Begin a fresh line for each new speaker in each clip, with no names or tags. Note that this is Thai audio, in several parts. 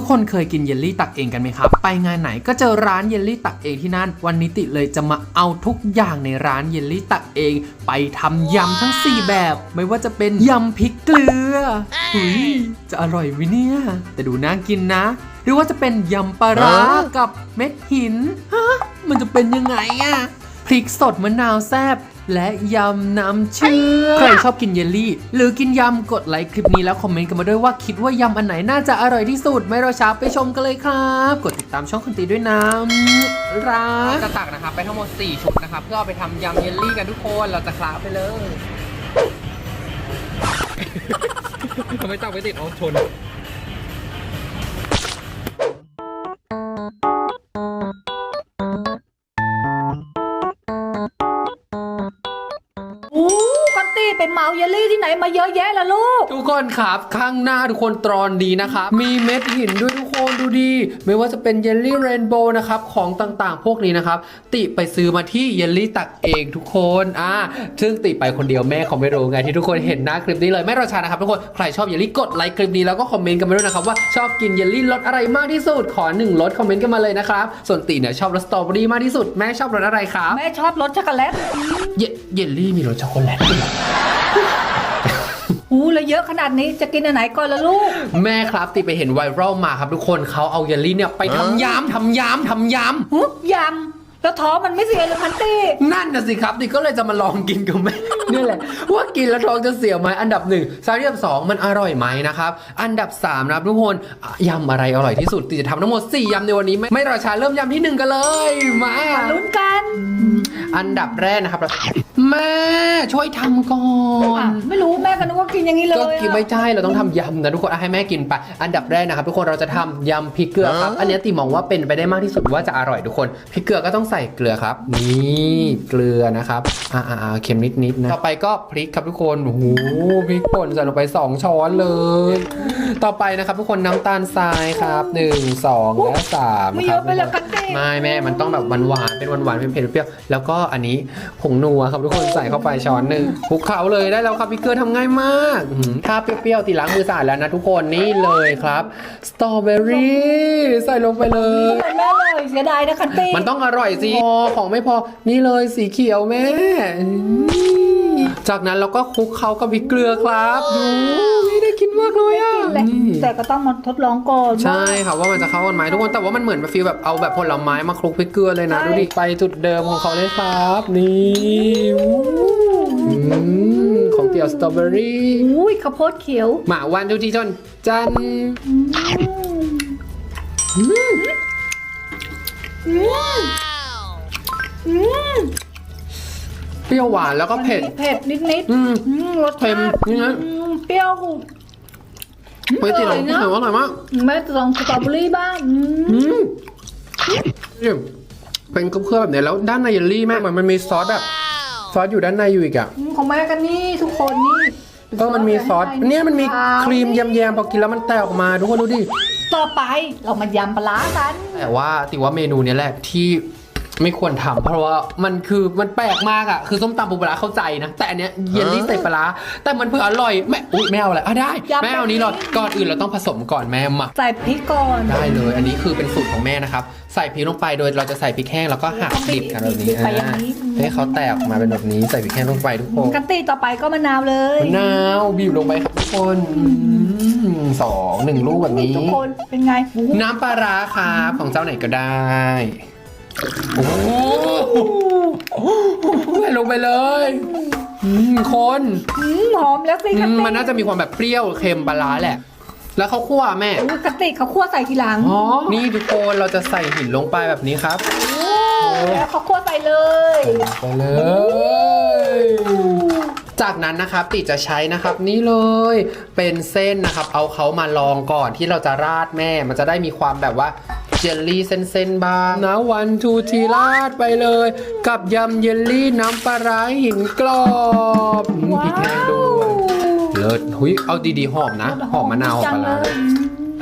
ทุกคนเคยกินเยลลี่ตักเองกันไหมครับ ไปงานไหนก็เจอร้านเยลลี่ตักเองที่นั่น วันนี้ติเลยจะมาเอาทุกอย่างในร้านเยลลี่ตักเอง ไปทำยำทั้ง 4 แบบ ไม่ว่าจะเป็นยำพริกเกลือหุยจะอร่อยวิเนี่ย แต่ดูน่ากินนะ หรือว่าจะเป็นยำปลาร้ากับเม็ดหินฮะมันจะเป็นยังไงอะพริกสดมะนาวแซบ และยำน้ำเชื่อมใครชอบกินเยลลี่ หรือกินยำกดไลค์คลิปนี้แล้วคอมเมนต์กันมาด้วยว่าคิดว่ายำอันไหนน่าจะอร่อยที่สุด ไม่รอช้าไปชมกันเลยครับ กดติดตามช่องคนตีด้วยนะรัก
จะตักนะครับไปทั้งหมด 4 ชุดนะครับเพื่อเอาไปทำยำเยลลี่กันทุกคนเราจะคลาไปเลยทำไมตักไปติดเอาชน
เหมาเยลลี่ที่ไหนมาเยอะแยะล่ะลูก
ทุกคนครับข้างหน้าทุกคนตรอนดีนะครับมีเม็ดหินด้วยทุกคนดูดี ไม่ว่าจะเป็นเยลลี่เรนโบว์นะครับของต่างๆ พวกนี้นะครับ ติไปซื้อมาที่เยลลี่ตักเองทุกคนอ่าซึ่งติไปคนเดียวแม่เขาไม่รู้ไงที่ทุกคนเห็นหน้าคลิปนี้เลยไม่รอช้านะครับทุกคนใครชอบเยลลี่กดไลค์คลิปนี้แล้วก็คอมเมนต์กันมาด้วยนะครับว่าชอบกินเยลลี่รสอะไรมากที่สุดขอหนึ่งรสคอมเมนต์กันมาเลยนะครับส่วนติเนี่ยชอบรสสตรอเบอรี่มากที่สุดแม่ชอบรสอะไรครับ
แม่ชอบรสช็อกโกแลต
เยเยลลี่มีรสช็อกโกแลตด้วยเหรอ
หูแล้วเยอะขนาดนี้จะกินอันไหนก่อนล่ะลูก
แม่ครับติไปเห็นไวรัลมาครับทุกคนเขาเอาเยลลี่เนี่ยไปทำยำทำยำทำย
หูยำแล้วท้องมันไม่เสียเลยพันตี้ำ
นั่นน่ะสิครับติก็เลยจะมาลองกินกับแม่ นี่แหละว่ากินแล้วท้องจะเสียไหมอันดับหนึ่งสายอันดับสองมันอร่อยไหมนะครับ อันดับสามนะครับทุกคนอะยำอะไรอร่อยที่สุดติจะทำทั้งหมด4ยำในวันนี้ไม่ไม่รอช้าเริ่มยำที่หนึ่งกันเลยมา
มาลุ้นกัน
อันดับแรกนะครับ แม่ช่วยทำก่อน
อะไม่รู้แม่ก็นึกว่ากินอย่างนี้เลย
ก็กินไม่
อะ
ใช่เราต้องทำยำนะทุกคนอะให้แม่กินไป อันดับแรกนะครับทุกคนเราจะทำยำพริกเกลือครับ อันเนี้ยติมองว่าเป็นไปได้มากที่สุดว่าจะอร่อยทุกคนพริกเกลือก็ต้องใส่เกลือครับ นี่เกลือนะครับอ่าอ่าเค็มนิดนิดๆนะต่อไปก็พริกครับทุกคนโอ้โหพริกป่นใส่ลงไป2ช้อนเลย ต่อไปนะครับทุกคนน้ำตาลทรายครับ1 2และ3
ไม่
ค
เย
รั
อะ
บ
ไปแล้วกันตี้
ไม่แม่มันต้องแบบหวานๆเป็นหวานๆเผ็ดๆเปรี้ยวๆแล้วก็อันนี้ผงนัวครับทุกคนใส่เข้าไปช้อนหนึ่งคลุกเคล้าเลยได้แล้วครับพี่เกลือทำง่ายมากถ้าเปรี้ยวๆตีล้างมือสะอาดแล้วนะทุกคนนี่เลยครับสตรอเบอรี่ใส่ลงไปเลย
แม่เลยเสียดายนะคันตี้
มันต้องอร่อยสิพอของไม่พอนี่เลยสีเขียวแม่ จากนั้นเราก็คลุกเคล้ากับพริกเกลือครับดู มากเลยอะ
แหละ
นี่
แต่ก็ต้องมาทดลองก่อน
ใช่ค่ะว่ามันจะเข้ากันไหมทุกคนแต่ว่ามันเหมือนฟีลแบบเอาแบบผลไม้มาคลุกพริกเกลือเลยนะดูดิไปจุดเดิมของเขาเลยครับนี่อืมของเตี๋ยวสตรอเบอรี่
อุ้ยข้าวโพดเขียว
มาวันทุกทีจนจันเปรี้ยวหวานแล้วก็เผ็ด
เผ็ดนิดนิดๆ
อืม
อืมรส
เค็
ชามติ
นี่นะ
อืมเปรี้ยว
เฮ้ยตีหลัง
อร่อยนะ
เห็นว่าอร่อยมาก
แม่จะลองสตรอเบอรี่บ้างอืม
อืมนี่เป็นเคลือบๆแบบเนี้ยแล้วด้านในเยลลี่แม่มันมันมีซอสแบบซอสอยู่ด้านในอยู่อีกอะ
อืมของแม่กันนี่ทุกคนนี่
เออมันมีซอสเนี่ยมันมีครีมแยมๆพอกินแล้วมันแตกออกมาทุกคนดูดิ
ต่อไปเรามายำปลาร้ากัน
แต่ว่าติว่าเมนูเนี้ยแหละที่ ไม่ควรทำเพราะว่ามันคือมันแปลกมากอะ คือส้มตำปูปลาร้าเข้าใจนะ แต่อันเนี้ยเยลลี่ใส่ปลาร้าแต่มันเพื่ออร่อยแม่อุ้ยไม่เอาอะไรอะได้แม่เอานี้เลยก่อนอื่นเราต้องผสมก่อนแม่มา
ใส่พริกก่อน
ได้เลย อันนี้คือเป็นสูตรของแม่นะครับ ใส่พริกลงไปโดยเราจะใส่พริกแห้งแล้วก็หักดิบกันแบบนี้
ดิบไปอย่างนี้
อ่าให้เขาแตกออกมาเป็นแบบนี้ใส่พริกแห้งลงไปทุกคน
กันตีต่อไปก็มะนาวเลย
มะนาวบีบลงไปครับทุกคนอืมสองหนึ่งลูกแบบนี้
ทุกคนเป็นไงหู
น้ำปลาร้าครับของเจ้าไหนก็ได้ โอ้โหใส่ลงไปเลยอืมคน
อืมหอมแล้วสิ
อื
กัน
ม
ตี
มันน่าจะมีความแบบเปรี้ยวเค็มปลาร้าแหละ แล้วเขาคั่วแม่
อุ๊ยกันตีเขาคั่วใส่ทีหลัง
อ๋อนี่ทุกคนเราจะใส่หินลงไปแบบนี้ครับ
แล้วเขาคั่วใส่เลย
ไปเลย จากนั้นนะครับติจะใช้นะครับนี่เลยเป็นเส้นนะครับ เอาเขามาลองก่อนที่เราจะราดแม่ มันจะได้มีความแบบว่าเจลลี่เส้นๆบ้างนะวันทูทีราดไปเลย กับยำเยลลี่น้ำปลาร้าหินกรอบอืมพริกแห้งด้วยเลิศหุยเอาดีๆหอมนะ หอมมะนาวหอม
จั
ป
ง
ลา
เล
ร้าย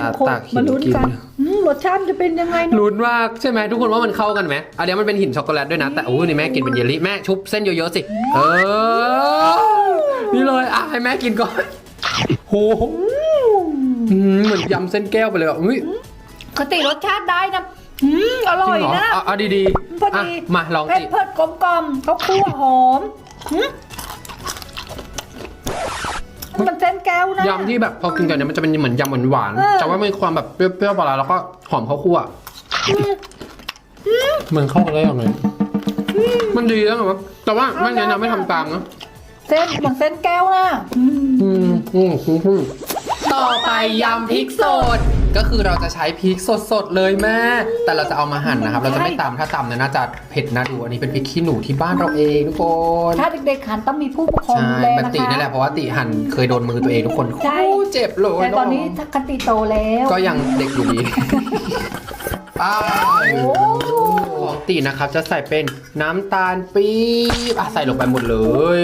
อะ
คน
ตักหิน
มาลุ้น
กิน
กันอืม รสชาติจะเป็นยังไงเนอะ
ลุ้นมากใช่ไหมทุกคนว่ามันเข้ากันไหมอันเนี้ยมันเป็นหินช็อกโกแลตด้วยนะ แต่โอ้ยนี่แม่กินเป็นเยลลี่แม่ชุบเส้นเยอะๆสิ เออ นี่เลยอะให้แม่กินก่อนโหอืมเหมือนยำเส้นแก้วไปเลยอะอุ้ย
ปกติรสชาติได้นะอืมอร่อย
จริงเหร
นะ
เอาเอาดีๆ
พอดีะ
มาลอง
เผ็ด
สิ
เผ็ดกลมกลมๆเขาคั่วหอมหืม มันเส้นแก้วนะ
ยำที่แบบพอกินกันเนี่ยมันจะเป็นเหมือนยำหวาน
เออ
ๆแต่ว่ามีความแบบเปรี้ยวๆปลาร้าแล้วก็หอมข้าวคั่วมันเข้ากันได้ยังไงมันดีแล้วแบบว่าแต่ว่าไม่แนะนำไม่ทำตามนะ
เส้นเหมือนเส้นแก้วนะอืม
อืมอืมอืมอืมต่อไปยำพริกสด ก็คือเราจะใช้พริกสดๆเลยแม่ แต่เราจะเอามาหั่นนะครับ เราจะไม่ตำถ้าตำเนี่ยน่าจะเผ็ดนะดูอันนี้เป็นพริกขี้หนูที่บ้านเราเองทุกคน
ถ้าเด็กๆหันต้องมีผู้ปกครอง
ใช่
ดูแล
มัน
นะ
ติ
คะ
นี่แหละเพราะว่าติหั่นเคยโดนมือตัวเองทุกคน
ใช่
โอ้เจ็บเลย
แต่ตอนนี้ถ้าคติโตแล้ว
ก็ยังเด็กอยู่ดี อ้าว
โอ้
ของ ตินะครับจะใส่เป็นน้ำตาลปี๊บอะใส่ลงไปหมดเลย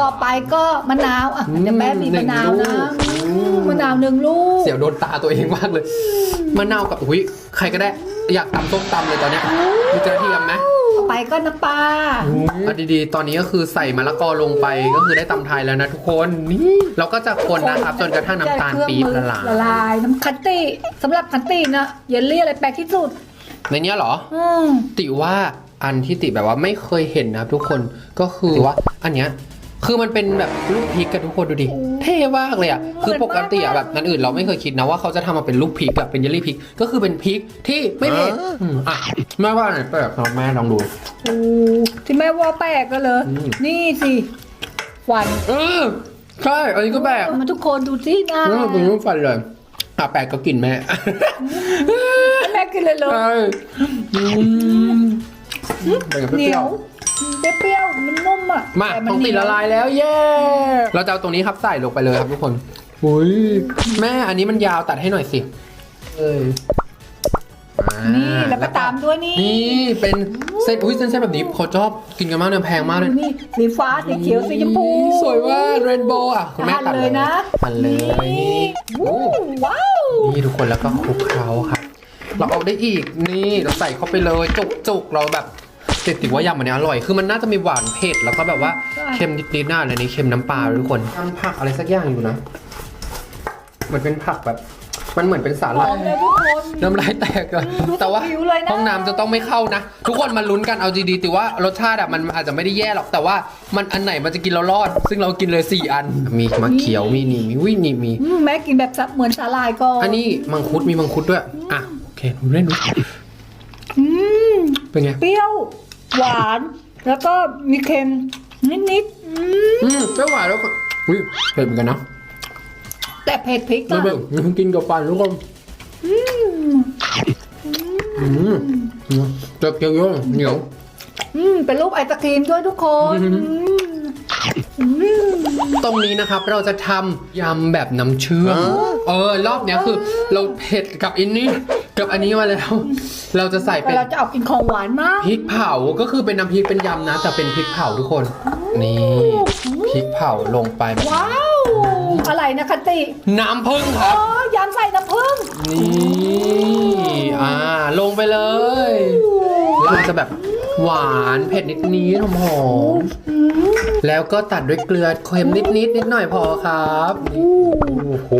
ต่อไปก็มะนาวอะ
อืม
เดี๋ยวแม่มีมะนาวนะ
หนึ่งลูก
อืมมะนาวหนึ่งลูก
เสียวโดนตาตัวเองมากเลยมะนาวกับอุ้ยใครก็ได้อยากตำส้มตำเลยตอนเนี้ยมีกระเทียมไหม
ต่อไปก็น้ำปลา
อะดีๆ ตอนนี้ก็คือใส่มะละกอลงไปก็คือได้ตำไทยแล้วนะทุกคนนี่เราก็จะคนนะครับจนกระทั่งน้ำตาลปี๊บละลาย
ละลายน้ำคันติสำหรับคันตินะเยลลี่อะไรแปลกที่สุด
ในเนี้ยเหรอ
อืม
ติว่าอันที่ติแบบว่าไม่เคยเห็นนะครับทุกคนก็คือว่าอันเนี้ยคือมันเป็นแบบลูกพริกกันทุกคนดูดิเท่มากเลยอะคือปกติอะแบบนั้นอื่นเราไม่เคยคิดนะว่าเขาจะทำมาเป็นลูกพริกอะเป็นเยลลี่พริก ก็คือเป็นพริกที่ไม่เผ็ดอืมอะแม่ว่าอันไหนแปลกลองแม่ลองดู
โอ้ที่แม่ว่าแปลกก็เลย
อืม
นี่สิควัน
เออใช่อันนี้ก็แปลก
มาทุกคนดูสินะ
เออเป็นรูปฟันเลย อะแปลกก็กินแม่
แม่กินเลยเลย
ใช่อืมเป็นกับ
เห
เป
นี
รี้
ย
ยวว
เปรี้ยวๆมันนุ่มอะ
มา
แต่
ต้องติด
เหนี
ละ
ว
ลายแล้วเย้เราจะเอาตรงนี้ครับใส่ลงไปเลยครับทุกคนอุ้ยแม่อันนี้มันยาวตัดให้หน่อยสิเอ้ยอ่า
นี่แล้วก็ตามด้วยนี่
นี่เป็นเส้นอุ้ยเส้นเส้นแบบนี้เขาชอบกินกันมากเลยแพงมากเลย
นี่สีฟ้าสีเขียวสีชมพู
สวยมากเรนโบว์อะคุณแม่ตัด
ทานเลยนะ
ตัดเลย
นี่วู้ว้าว
นี่ทุกคนแล้วก็คลุกเคล้าครับเราเอาได้อีกนี่เราใส่เข้าไปเลยจุกจุกๆเราแบบติดติว่ายำอันนี้อร่อย คือมันน่าจะมีหวานเผ็ดแล้วก็แบบว่าเค็มนิดๆหน้าในนี้เค็มน้ำปลาเลยทุกคนทำผักอะไรสักอย่างอยู่นะ มันเป็นผักแบบ มันเหมือนเป็นสา
ห
หร่า
อยมเลยทุกคน
น้ำลายแตกเลย
รู้สึก
แต่ว่า
หิวเลยนะ
ห้องน้ำจะต้องไม่เข้านะ ทุกคนมาลุ้นกันเอาดีๆแต่ว่ารสชาติอะมันอาจจะไม่ได้แย่หรอกแต่ว่ามันอันไหนมันจะกินเรารอด ซึ่งเรากินเลยสี่อัน มีมะเขียวมีนี่มีวินี่มี
อืมแม่กินแบบเหมือนสาหร่ายก่อน
อันนี้มังคุดมีมังคุดด้วย อะโอเคดูเล่นดู
อืม
เป็นไง
เปรี้ยว หวาน แล้วก็มีเค็มนิดๆอืม
อืมเปรี้ยวหวานแล้วก็อุ้ยเผ็ดเหมือนกันนะ
แต่เผ็ดพริก
ไม่
อะ
เผ็ดกินกับฟันทุกคนอืมเจ็บเกี่ยวๆเหนียว
อืมเป็นรูปไอศครีมด้วยทุกคน
อืม
อืม
ตรงนี้นะครับเราจะทำยำแบบน้ำเชื่อม เออ รอบเนี้ยคือเราเผ็ดกับอินนี่กับอันนี้มาแล้ว เราจะใส่
แต่
เป็น
เราจะเอากินของหวานมาก
พริกเผาก็คือเป็นน้ำพริกเป็นยำนะ แต่เป็นพริกเผาทุกคน นี่พริกเผาลงไปแบบ
ว้าว อะไรนะคันติ
น้ำผึ้งค
อ๋
รั
อบ ยำใส่น้ำผึ้ง
นี่ อ่า ลงไปเลย เราจะแบบ หวานเผ็ดนิดนิดๆหอมๆแล้วก็ตัดด้วยเกลือเค็มนิดนิดๆนิดหน่อยพอครับนี่โอ้โห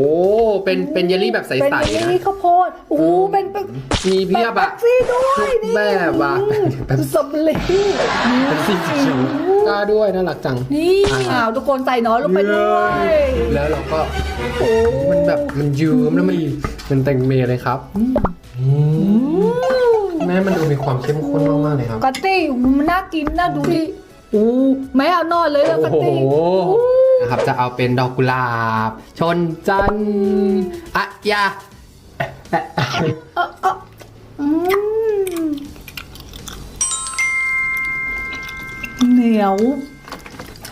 เป็นเป็นเยลลี่แบบใเป็
น
ส
อย่าง
ๆนะ
นี้ข้าวโพดโอ้โหเป็นเป็น
มีเพียบ
แป๊
อะ
บซี่ด้วย
ทุก
นี่
แบบอะแบบ
สตรอเบอรี่
เป็นสีเขียวกล้าด้วยน่ารักจัง
นี่
อ่า
อ้าวทุกคนใส่น้อยลงไปด้วย
แล้วเราก็
โอ้
มันแบบมันยืมแล้วมันมันแตงเมเลยครับอืมแม่มันดูมีความเข้มข้นมากๆเลยครับ
กะติมันน่ากินน่าดูดิอู้แม่เอานอนเลยแล้วกะ
โอ้โห
ติ
นะครับ จะเอาเป็นดอกกุหลาบ ชนจันทร์อะยา
เออเอออืมเหนียว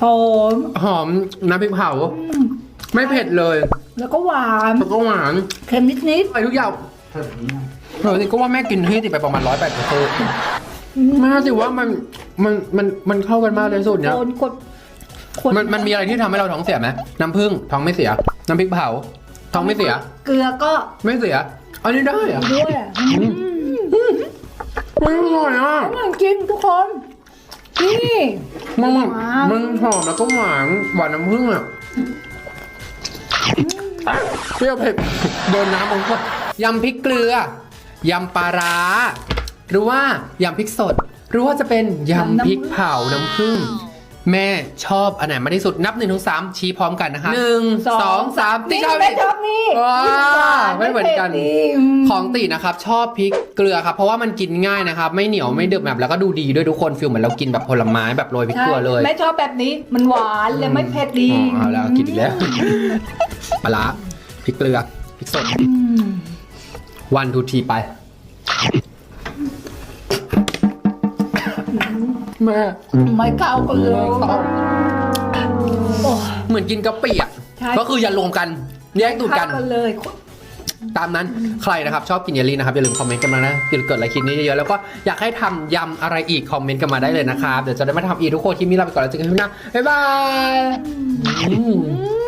หอม
หอมน้ำพริกเผา ไม่เผ็ดเลย
แล้วก็หวาน
แล้วก็หวาน
เค็มนิด
ไปทุกอย่างเอ อนี่ก็ว่าแม่กินให้ติไปประมาณร้อยแปดกิโลแม่สิว่ามันมันมันมันเข้ากันมากเลยสูตรเนี้ย
โคนกดคน
มันมันมีอะไรที่ทำให้เราท้องเสียไหมน้ำผึ้งท้องไม่เสีย น้ำพริกเผาท้องไม่เสีย
เกลือก็
ไม่เสีย อันนี้ได้เหรอะ
ด้วยอะ
มันอร่อยอะ
อร่อยจริงทุกคน นี่
มันมันมันหอมแล้วก็หวานหวานน้ำผึ้งอะเปรี้ยวเผ็ดโดนน้ำของคนยำพริกเกลือ ยำปลาร้า หรือว่ายำพริกสด หรือว่าจะเป็นยำพริกเผาน้ำผึ้งแม่ชอบอันไหนมากที่สุดนับหนึ่งถึงสามชี้พร้อมกันนะคะหนึ่งสองสามตี
นี่
ชอบ
แม่
ดิ
ชอบนี่
ว้าไม่เหมือนกัน
ไผ็ดดีม
ของตีนะครับ ชอบพริกเกลือครับ เพราะว่ามันกินง่ายนะครับ ไม่เหนียวไม่เดือบแบบแล้วก็ดูดีด้วยทุกคนฟิลเหมือนเรากินแบบผลไม้แบบโรยพริกเกลือเลย
แม่ชอบแบบนี้มันหวานและไม่เผ็ดดี
อ๋อเอาแล้วกินอีกแล้วปลาร้าพริกเกลือพริกสด
อืม
วันทูทีไปแม่
ไม่เข้ากันเลยโอ้
เหมือนกินกะปิอะ
ใช่
ก็คืออย่ารวมกันแยกตูดกัน
เข้ากันเลย
ตามนั้นใครนะครับ ชอบกินเยลลี่นะครับ อย่าลืมคอมเมนต์กันมานะอย่าลืมกดไลค์คลิปนี้เยอะๆแล้วก็อยากให้ทำยำอะไรอีกคอมเมนต์กันมาได้เลยนะครับ เดี๋ยวจะได้มาทำอีกทุกคนที่มีเราไปก่อนแล้วเจอกันที่หน้าบ๊ายบายอืม